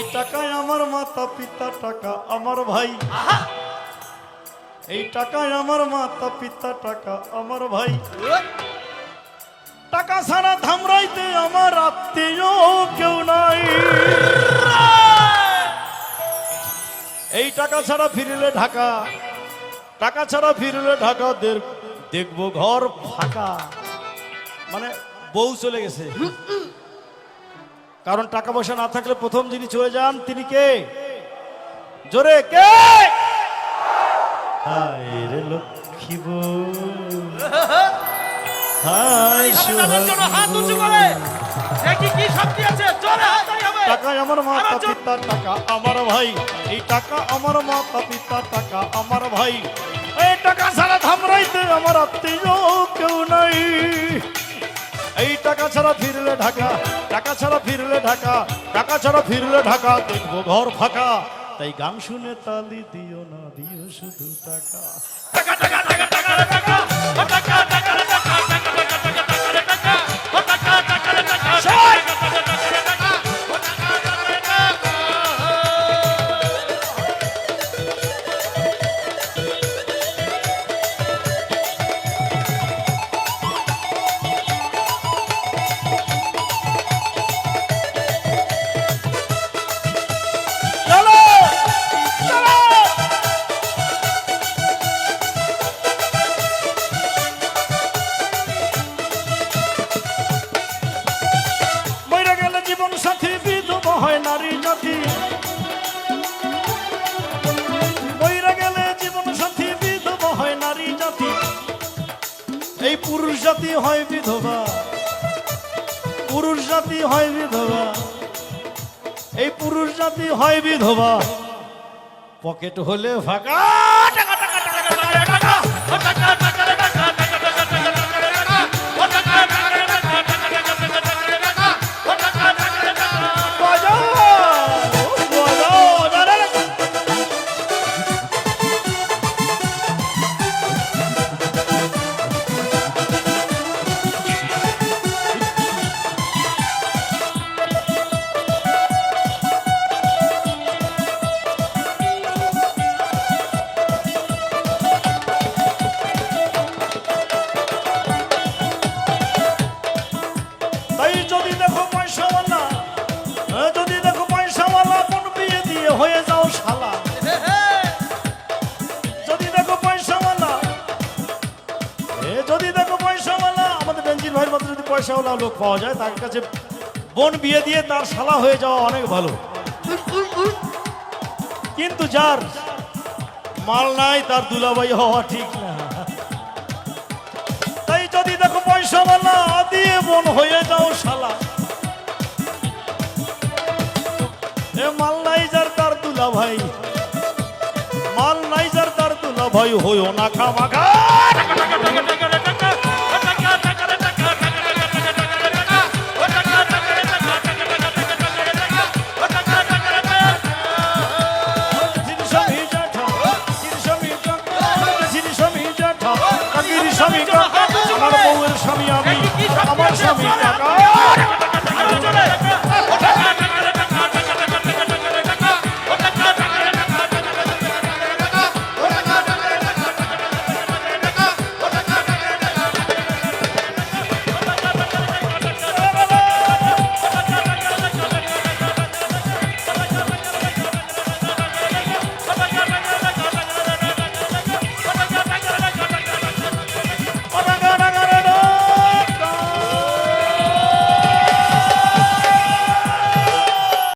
এই টাকায় আমার মাতা পিতা টাকা আমার ভাই। এই টাকায় আমার মাতা পিতা টাকা আমার ভাই। টাকা ছাড়া ধামরাইতে আমার আত্মীয় কেউ নাই। এই টাকা ছাড়া ফিরলে ঢাকা টাকা ছাড়া ফিরলে ঢাকা দেখব ঘর ফাঁকা। মানে বউ চলে গেছে। কারণ টাকা পয়সা না থাকলে প্রথম যিনি চলে যান তিনি কে? জোরে কে? হায় রে লক্ষ্মী হায় দাদার হাত উঁচু করে। দেখি কি শক্তি আছে। জোরে হাত টাকা আমার মাতা জোর। টাকা আমার ভাই। এই টাকা আমার মাতা পিতা টাকা আমার ভাই। এই টাকা ছাড়া ধামরাইতে আমার আত্মীয় কেউ টাকা ছাড়া ফিরলে ঢাকা টাকা ছাড়া ফিরলে ঢাকা টাকা ছাড়া ফিরলে ঢাকা দেখব ঘর ফাঁকা তাই গান শুনে তালি দিও না দিও শুধু টাকা টাকা টাকা টাকা টাকা টাকা টাকা হয় নারী জাতি। মইরা গেলে জীবন সাথী, বিধবা হয় নারী জাতি। এই পুরুষ জাতি হয় বিধবা। পুরুষ জাতি হয় বিধবা। এই পুরুষ জাতি হয় বিধবা। পকেট হলে ফাঁকা। পয়সাওয়ালা লোক পাওয়া যায়, তার কাছে বোন বিয়ে দিয়ে তার শালা হয়ে যাওয়া অনেক ভালো। কিন্তু যার মাল নাই, তার দুলাভাই হওয়া ঠিক না। তাই যদি দেখো পয়সাওয়ালা দিয়ে বোন হয়ে যাও শালা। মাল নাই যার তার দুলা ভাই মাল নাই যার তার দুলা ভাই হইও না খামাখা। Deixa eu vir agora.